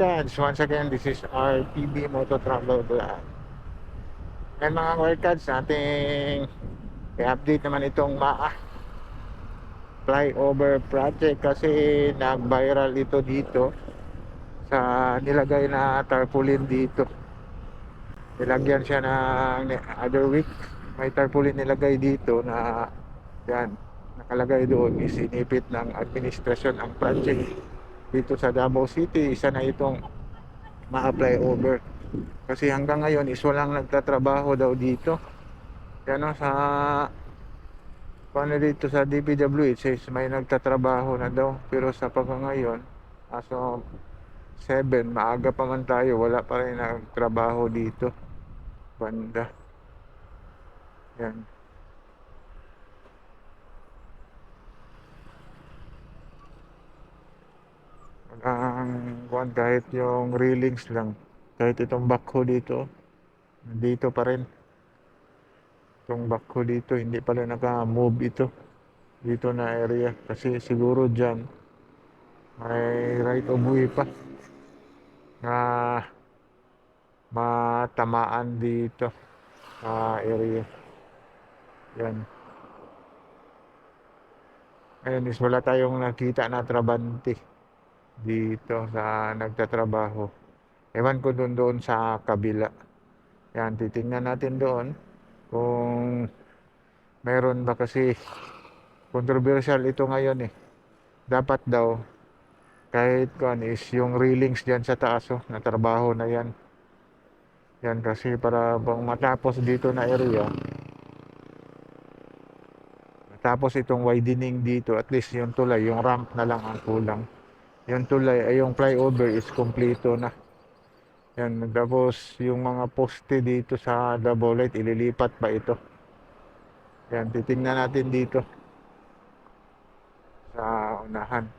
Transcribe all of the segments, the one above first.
kawerkads, once again this is RTB Moto Travel Vlog. Ngayon mga kawerkads, ating i-update naman itong MAA flyover project kasi nag-viral ito dito sa nilagay na tarpaulin dito. Nilagyan siya ng other week. May tarpaulin nilagay dito na yan nakalagay doon isinipit ng administrasyon ang project dito sa Davao City isa na itong ma-apply over kasi hanggang ngayon is walang nagtatrabaho daw dito yan o, sa paano dito sa DPW it says may nagtatrabaho na daw pero sa pagka ngayon aso 7, maaga pa man tayo, wala pa rin nagtrabaho dito. Banda. Yan. Walang kuwan kahit yung railings lang. Kahit itong backhoe dito, dito pa rin. Itong backhoe dito, hindi pala naka-move ito. Dito na area. Kasi siguro dyan, may right of way pa na matamaan dito sa area. Yan. Ngayon is wala tayong nakita na trabante dito sa nagtatrabaho. Ewan ko doon doon sa kabila. Yan, titingnan natin doon kung meron ba kasi controversial ito ngayon eh. Dapat daw kahit kuan is yung railings diyan sa taas oh, na trabaho na yan. Yan kasi para bang matapos dito na area. Matapos itong widening dito, at least yung tulay, yung ramp na lang ang kulang. Yung tulay, ay yung flyover is kompleto na. Yan, tapos yung mga poste dito sa double light, ililipat pa ito. Yan, titingnan natin dito sa unahan.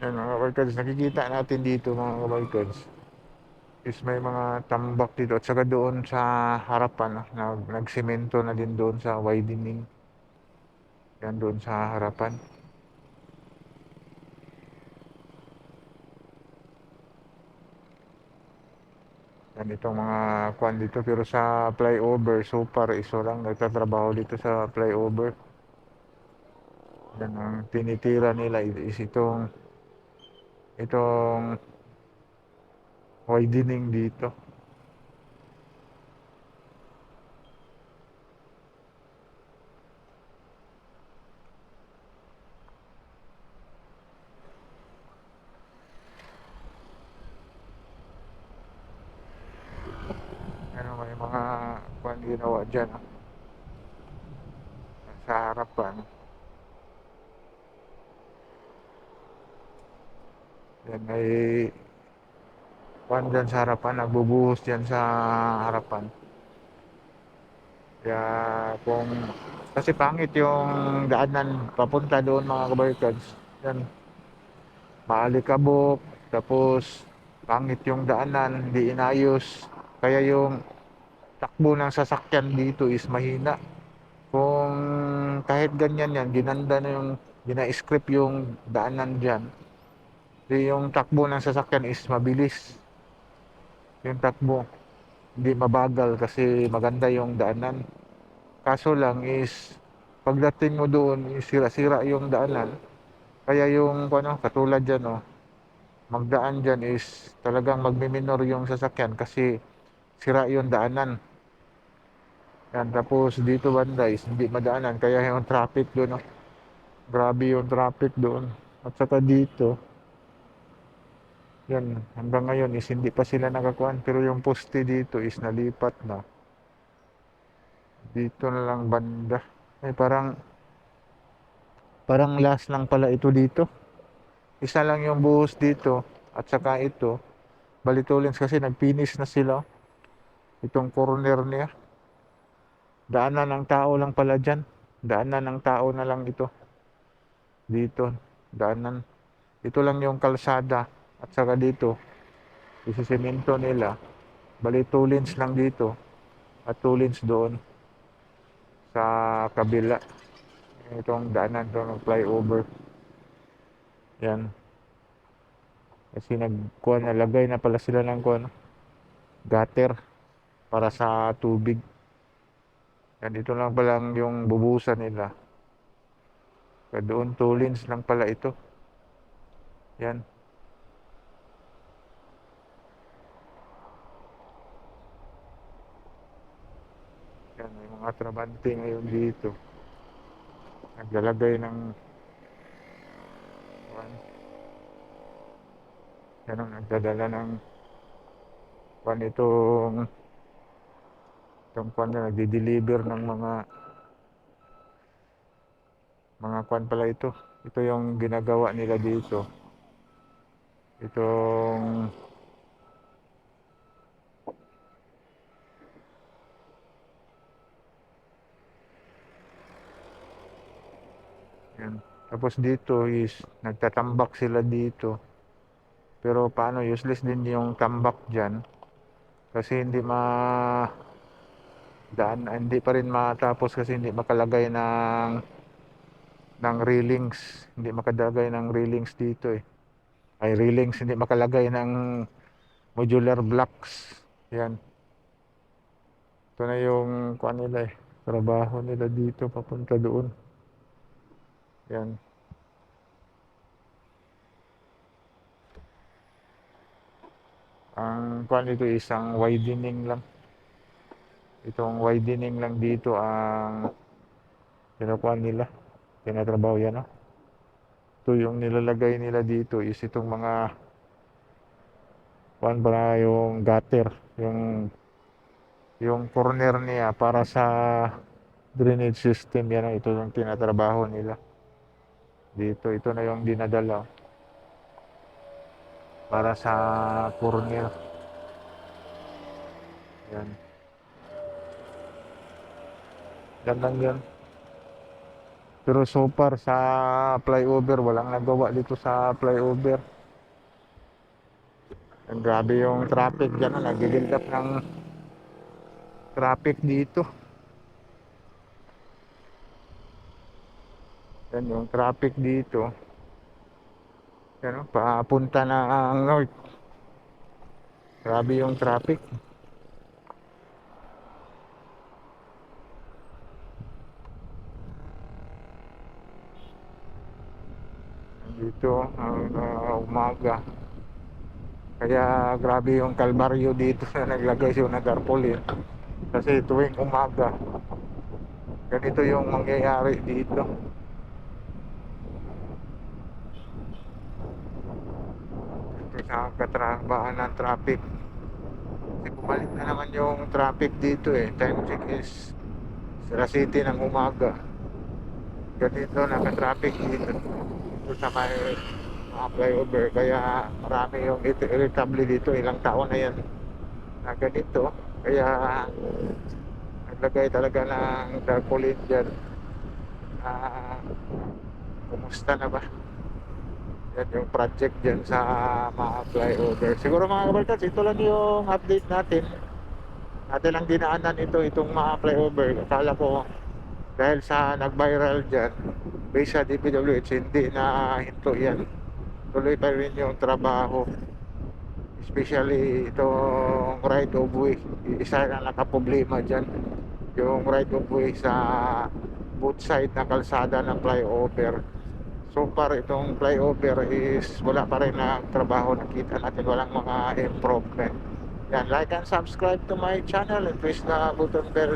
Yan mga kabarkads, nakikita natin dito mga kabarkads is may mga tambak dito at saka doon sa harapan ah, nag, nagsimento na din doon sa widening. Yan doon sa harapan. Yan itong mga kwan dito pero sa flyover so far iso lang. Nagtatrabaho dito sa flyover. Yan ang tinitira nila is itong itong widening dito. Ano may mga kwan ginawa dyan ah. Sa harapan. Yan may kwan dyan sa harapan, nagbubuhos dyan sa harapan. Kaya kung kasi pangit yung daanan papunta doon mga kabarkads. Yan, maalikabok, tapos pangit yung daanan, hindi inayos. Kaya yung takbo ng sasakyan dito is mahina. Kung kahit ganyan yan, ginanda na yung, gina-script yung daanan dyan, di yung takbo ng sasakyan is mabilis. Yung takbo, hindi mabagal kasi maganda yung daanan. Kaso lang is, pagdating mo doon, sira-sira yung daanan. Kaya yung, ano, katulad dyan, oh, magdaan dyan is talagang magmiminor yung sasakyan kasi sira yung daanan. Yan, tapos dito banda is hindi madaanan. Kaya yung traffic doon, oh, grabe yung traffic doon. At saka dito, yan, hanggang ngayon is hindi pa sila nakakuan. Pero yung poste dito is nalipat na. Dito na lang banda. Eh, parang, parang last lang pala ito dito. Isa lang yung buhos dito. At saka ito, Balitulins kasi nag-finish na sila. Itong corner niya. Daanan ng tao lang pala dyan. Daanan ng tao na lang ito. Dito. Daanan. Ito lang yung kalsada. At saka dito. Isisemento nila. Balitulins lang dito. At tulins doon. Sa kabila. Itong daanan to ng flyover. Yan. Kasi nagkuha nalagay na pala sila ng kuha, gutter para sa tubig. Yan dito lang pala yung bubusan nila. Kaya doon tulins lang pala ito. Yan. Yan, may mga trabante ngayon dito. Naglalagay ng kuwan. Yan ang nagdadala ng kuwan itong itong kuwan na nagdi-deliver ng mga mga kuwan pala ito. Ito yung ginagawa nila dito. Itong yan. Tapos dito is nagtatambak sila dito. Pero paano useless din yung tambak diyan. Kasi hindi ma daan hindi pa rin matapos kasi hindi makalagay ng ng railings. Hindi makalagay ng railings dito eh. Ay railings hindi makalagay ng modular blocks. Yan. Ito na yung kuan nila eh. Trabaho nila dito papunta doon. Yan. Ang kuan dito isang widening lang. Itong widening lang dito ang kinukuha nila. Tinatrabaho yan, no? Ito yung nilalagay nila dito is itong mga kuan para yung gutter, yung yung corner niya para sa drainage system yan ito yung tinatrabaho nila. Dito ito na yung dinadala para sa corner. Yan. Yan lang yan. Pero so far sa flyover, walang nagawa dito sa flyover. Ang grabe yung traffic dyan, no? nag-build up ng traffic dito. Yan yung traffic dito. Yan, no? papunta na ang north. Grabe yung traffic. Dito ang uh, umaga. Kaya grabe yung kalbaryo dito na naglagay siya ng tarpaulin. Kasi tuwing umaga, ganito yung mangyayari dito. Ito sa katrabahan ng traffic. Kasi bumalik na naman yung traffic dito eh. Time check is Sira City ng umaga. Ganito naka-traffic dito. Dito sa may mga flyover. Kaya marami yung it- irritable dito. Ilang taon na yan na ganito. Kaya maglagay talaga ng tarpaulin dyan. Ah, kumusta na ba? Yan yung project dyan sa mga flyover. Siguro mga kabarkas, ito lang yung update natin. Natin lang dinaanan ito, itong mga flyover. Akala ko dahil sa nag-viral dyan, based sa DPWH, hindi na hinto yan. Tuloy pa rin yung trabaho. Especially itong right of way. Isa na nakaproblema dyan. Yung right of way sa both side ng kalsada ng flyover. So far itong flyover is wala pa rin na trabaho nakita natin walang mga improvement. Yan, like and subscribe to my channel and press the button bell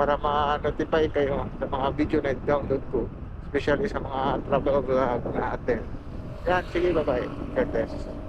para ma-notify kayo sa mga video na download ko. Especially sa mga travel vlog natin. Yan, sige bye-bye. God bless.